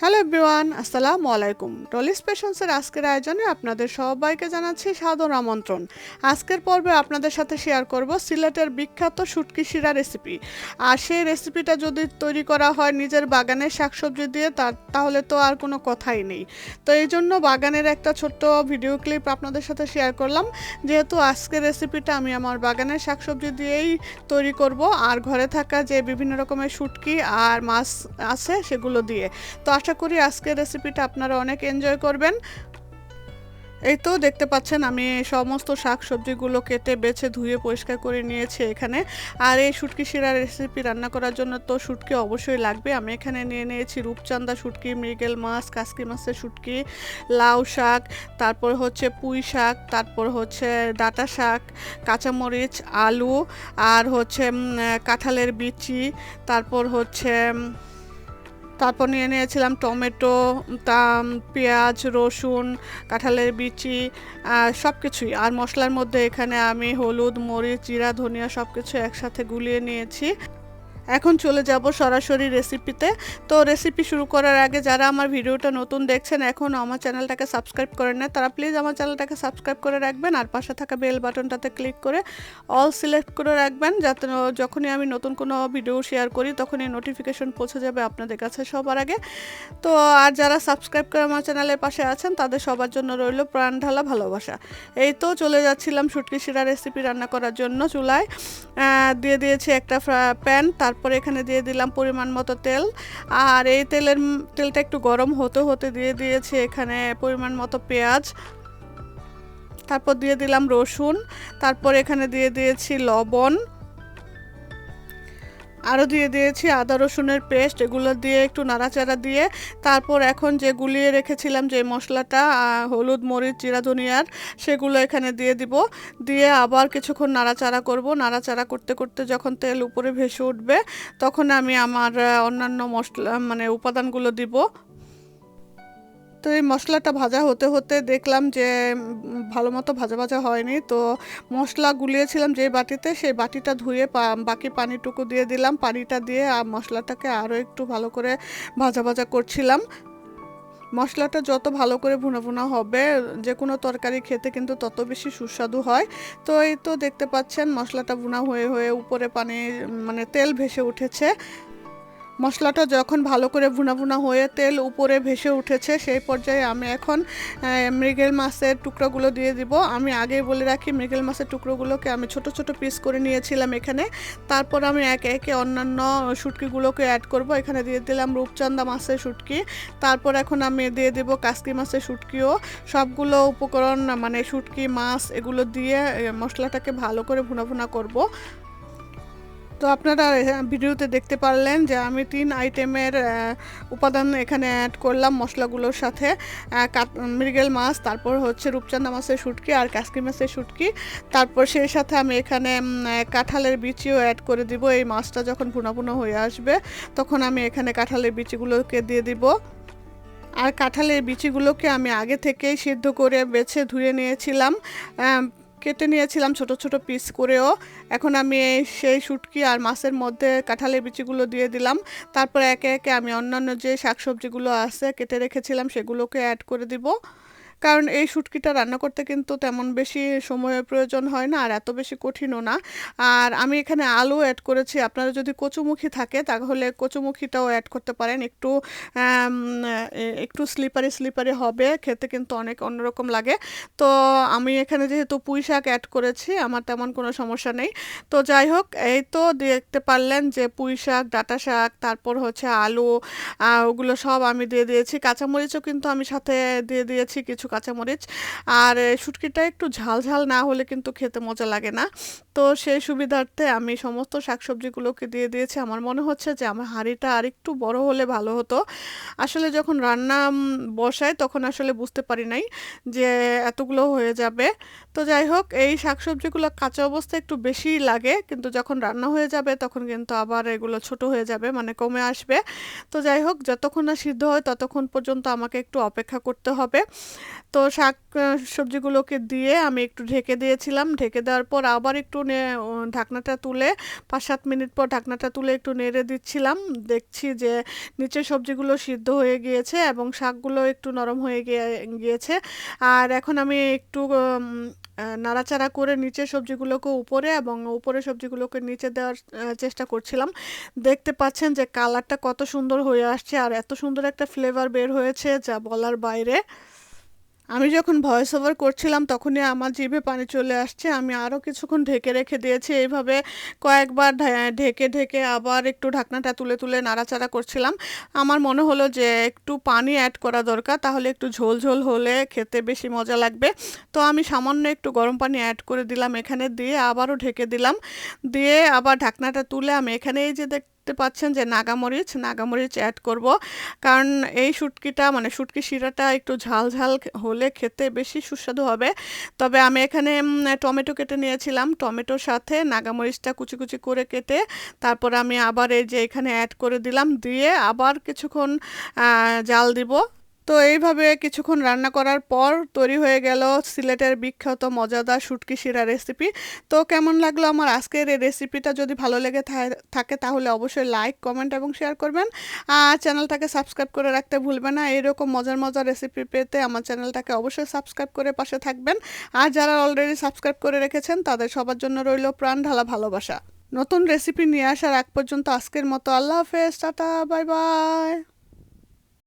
Hello everyone, আসসালামু আলাইকুম। টলিস পেশন্সের আজকের আয়োজনে আপনাদের সবাইকে জানাচ্ছি সাদর আমন্ত্রণ। আজকের পর্বে আপনাদের সাথে শেয়ার করব সিলেটের বিখ্যাত শুটকি শিরা রেসিপি। আর সেই রেসিপিটা যদি তৈরি করা হয় নিজের বাগানের শাকসবজি দিয়ে তা তাহলে তো আর কোনো কথাই নেই। তো এই জন্য বাগানের একটা ছোট্ট ভিডিও ক্লিপ আপনাদের সাথে শেয়ার করলাম। যেহেতু আজকের রেসিপিটা আমি আমার বাগানের শাকসবজি দিয়েই তৈরি করব, আর ঘরে থাকা যে বিভিন্ন রকমের শুটকি আর মাছ আছে সেগুলো দিয়ে। তো আশা করি আজকের রেসিপিটা আপনারা অনেক এনজয় করবেন। এই তো দেখতে পাচ্ছেন আমি সমস্ত শাক সবজিগুলো কেটে, বেছে, ধুয়ে, পরিষ্কার করে নিয়েছি এখানে। আর এই শুটকি শিরা রেসিপি রান্না করার জন্য তো শুটকি অবশ্যই লাগবে। আমি এখানে নিয়ে নিয়েছি রূপচান্দা শুটকি, মৃগেল মাছ, কাসকি মাছের শুটকি, লাউ শাক, তারপর হচ্ছে পুঁই শাক, তারপর হচ্ছে ডাটা শাক, কাঁচামরিচ, আলু, আর হচ্ছে কাঁঠালের বিচি, তারপর হচ্ছে তারপর নিয়ে নিয়েছিলাম টমেটো তা পেঁয়াজ, রসুন, কাঁঠালের বিচি সব কিছুই আর মশলার মধ্যে এখানে আমি হলুদ, মরিচ, জিরা, ধনিয়া সব কিছু একসাথে গুলিয়ে নিয়েছি। এখন চলে যাব সরাসরি রেসিপিতে তো রেসিপি শুরু করার আগে যারা আমার ভিডিওটা নতুন দেখছেন এখন আমার চ্যানেলটাকে সাবস্ক্রাইব করে নেয় তারা প্লিজ আমার চ্যানেলটাকে সাবস্ক্রাইব করে রাখবেন আর পাশে থাকা বেল বাটনটাতে ক্লিক করে অল সিলেক্ট করে রাখবেন, যাতে যখনই আমি নতুন কোনো ভিডিও শেয়ার করি, তখনই নোটিফিকেশন পৌঁছে যাবে আপনাদের কাছে সবার আগে। তো আর যারা সাবস্ক্রাইব করে আমার চ্যানেলের পাশে আছেন, তাদের সবার জন্য রইল প্রাণ ঢালা ভালোবাসা। এই তো চলে যাচ্ছিলাম শুটকি শিরা রেসিপি রান্না করার জন্য চুলায়। দিয়ে দিয়েছি একটা প্যান, তারপরে এখানে দিয়ে দিলাম পরিমাণ মতো তেল। আর এই তেলের তেলটা একটু গরম হতে হতে দিয়ে দিয়েছি এখানে পরিমাণ মতো পেঁয়াজ। তারপর দিয়ে দিলাম রসুন। তারপর এখানে দিয়ে দিয়েছি লবণ। আরও দিয়ে দিয়েছি আদা, রসুনের পেস্ট, এগুলো দিয়ে একটু নাড়াচাড়া দিয়ে তারপর এখন যে গুলিয়ে রেখেছিলাম যে মশলাটা হলুদ, মরিচ, জিরা, ধনিয়ার, সেগুলো এখানে দিয়ে দিব। দিয়ে আবার কিছুক্ষণ নাড়াচাড়া করব। নাড়াচাড়া করতে করতে যখন তেল উপরে ভেসে উঠবে, তখন আমি আমার অন্যান্য মশলা মানে উপাদানগুলো দিব। তো এই মশলাটা ভাজা হতে হতে দেখলাম যে ভালো মতো ভাজা ভাজা হয়নি। তো মশলা গুলিয়েছিলাম যে বাটিতে, সেই বাটিটা ধুয়ে বাকি পানিটুকু দিয়ে দিলাম। পানিটা দিয়ে আর মশলাটাকে আরও একটু ভালো করে ভাজা ভাজা করছিলাম। মশলাটা যত ভালো করে ভুনা ভুনা হবে, যে কোনো তরকারি খেতে কিন্তু তত বেশি সুস্বাদু হয়। তো এই তো দেখতে পাচ্ছেন, মশলাটা ভুনা হয়ে হয়ে উপরে পানি মানে তেল ভেসে উঠেছে। মশলাটা যখন ভালো করে ভুনা ভুনা হয়ে তেল উপরে ভেসে উঠেছে, সেই পর্যায়ে আমি এখন মৃগেল মাছের টুকরোগুলো দিয়ে দিব। আমি আগেই বলে রাখি, মৃগেল মাছের টুকরোগুলোকে আমি ছোট ছোট পিস করে নিয়েছিলাম এখানে। তারপর আমি একে একে অন্যান্য শুটকিগুলোকে অ্যাড করব। এখানে দিয়ে দিলাম রূপচান্দা মাছের শুটকি। তারপর এখন আমি দিয়ে দেব কাসকি মাছের শুটকিও। সবগুলো উপকরণ মানে শুটকি, মাছ, এগুলো দিয়ে মশলাটাকে ভালো করে ভুনা ভুনা করব। তো আপনারা ভিডিওতে দেখতে পারলেন যে আমি তিন আইটেমের উপাদান এখানে অ্যাড করলাম মশলাগুলোর সাথে। মৃগেল মাছ, তারপর হচ্ছে রূপচান্দা মাছের শুটকি আর কাসকি মাছের শুটকি। তারপর সেই সাথে আমি এখানে কাঁঠালের বিচিও অ্যাড করে দিব। এই মাছটা যখন ভুনা হয়ে আসবে, তখন আমি এখানে কাঁঠালের বিচিগুলোকে দিয়ে দিব। আর কাঁঠালের বিচিগুলোকে আমি আগে থেকেই সিদ্ধ করে বেছে ধুয়ে নিয়েছিলাম। কেটে নিয়েছিলাম ছোট ছোট পিস করেও। এখন আমি সেই শুটকি আর মাছের মধ্যে কাঁঠালের বিচিগুলো দিয়ে দিলাম। তারপর একে একে আমি অন্যান্য যে শাকসবজিগুলো আছে কেটে রেখেছিলাম সেগুলোকে অ্যাড করে দিব। কারণ এই শুটকিটা রান্না করতে কিন্তু তেমন বেশি সময়ের প্রয়োজন হয় না আর এত বেশি কঠিনও না। আর আমি এখানে আলু অ্যাড করেছি। আপনারা যদি কচুমুখী থাকে তাহলে কচুমুখীটাও অ্যাড করতে পারেন। একটু একটু স্লিপারি স্লিপারি হবে। খেতে কিন্তু অনেক অন্যরকম লাগে। তো আমি এখানে যেহেতু পুঁই শাক অ্যাড করেছি, আমার তেমন কোনো সমস্যা নেই। তো যাই হোক, এই তো দেখতে পারলেন যে পুঁই শাক, ডাঁটা শাক, তারপর হচ্ছে আলু ওগুলো সব আমি দিয়ে দিয়েছি। কাঁচামরিচও কিন্তু আমি সাথে দিয়ে দিয়েছি কিছু কাঁচামরিচ। আর শুটকিটা একটু ঝাল ঝাল না হলে কিন্তু খেতে মজা লাগে না। তো সেই সুবিধার্থে আমি সমস্ত শাকসবজিগুলোকে দিয়ে দিয়েছি। আমার মনে হচ্ছে যে আমার হাঁড়িটা আর একটু বড় হলে ভালো হতো। আসলে যখন রান্না বসায় তখন আসলে বুঝতে পারি নাই যে এতগুলো হয়ে যাবে। তো যাই হোক, এই শাকসবজিগুলো কাঁচা অবস্থায় একটু বেশি লাগে, কিন্তু যখন রান্না হয়ে যাবে তখন কিন্তু আবার এগুলো ছোট হয়ে যাবে মানে কমে আসবে। তো যাই হোক, যতক্ষণ না সিদ্ধ হয় ততক্ষণ পর্যন্ত আমাকে একটু অপেক্ষা করতে হবে। তো শাক সবজিগুলোকে দিয়ে আমি একটু ঢেকে দিয়েছিলাম। ঢেকে দেওয়ার পর আবার একটু ঢাকনাটা তুলে পাঁচ সাত মিনিট পর ঢাকনাটা তুলে একটু নেড়ে দিচ্ছিলাম। দেখছি যে নিচের সবজিগুলো সিদ্ধ হয়ে গিয়েছে এবং শাকগুলো একটু নরম হয়ে গিয়ে- গিয়েছে। আর এখন আমি একটু নাড়াচাড়া করে নিচের সবজিগুলোকে উপরে এবং উপরে সবজিগুলোকে নিচে দেওয়ার চেষ্টা করছিলাম। দেখতে পাচ্ছেন যে কালারটা কত সুন্দর হয়ে আসছে আর এত সুন্দর একটা ফ্লেভার বের হয়েছে যা বলার বাইরে। আমি যখন ভয়েস ওভার করছিলাম, তখনই আমার জিভে পানি চলে আসছে। আমি আরও কিছুক্ষণ ঢেকে রেখে দিয়েছি। এইভাবে কয়েকবার ঢেকে ঢেকে আবার একটু ঢাকনাটা তুলে তুলে নাড়াচাড়া করছিলাম। আমার মনে হলো যে একটু পানি অ্যাড করা দরকার, তাহলে একটু ঝোল ঝোল হলে খেতে বেশি মজা লাগবে। তো আমি সামান্য একটু গরম পানি অ্যাড করে দিলাম এখানে, দিয়ে আবারও ঢেকে দিলাম। দিয়ে আবার ঢাকনাটা তুলে আমি এখানে এই যে দেখতে পাচ্ছেন যে নাগামরিচ নাগামরিচ অ্যাড করব। কারণ এই শুটকিটা মানে শুটকি শিরাটা একটু ঝাল ঝাল হলে খেতে বেশি সুস্বাদু হবে। তবে আমি এখানে টমেটো কেটে নিয়েছিলাম। টমেটোর সাথে নাগামরিচটা কুচি কুচি করে কেটে তারপর আমি আবার এই যে এখানে অ্যাড করে দিলাম। দিয়ে আবার কিছুক্ষণ জাল দিব। তো এইভাবে কিছুক্ষণ রান্না করার পর তৈরি হয়ে গেল সিলেটের বিখ্যাত মজাদার শুটকি শিরা রেসিপি তো কেমন লাগল আমার আজকের এই রেসিপিটা যদি ভালো লেগে থাকে তাহলে অবশ্যই লাইক কমেন্ট এবং শেয়ার করবেন। আর চ্যানেলটাকে সাবস্ক্রাইব করে রাখতে ভুলবেন না। এরকম মজার মজার রেসিপি পেতে আমার চ্যানেলটাকে অবশ্যই সাবস্ক্রাইব করে পাশে থাকবেন। আর যারা অলরেডি সাবস্ক্রাইব করে রেখেছেন, তাদের সবার জন্য রইল প্রাণ ঢালা ভালোবাসা। নতুন রেসিপি নিয়ে আসার আগ পর্যন্ত আজকের মতো আল্লাহ হাফেজ, টাটা বাই বাই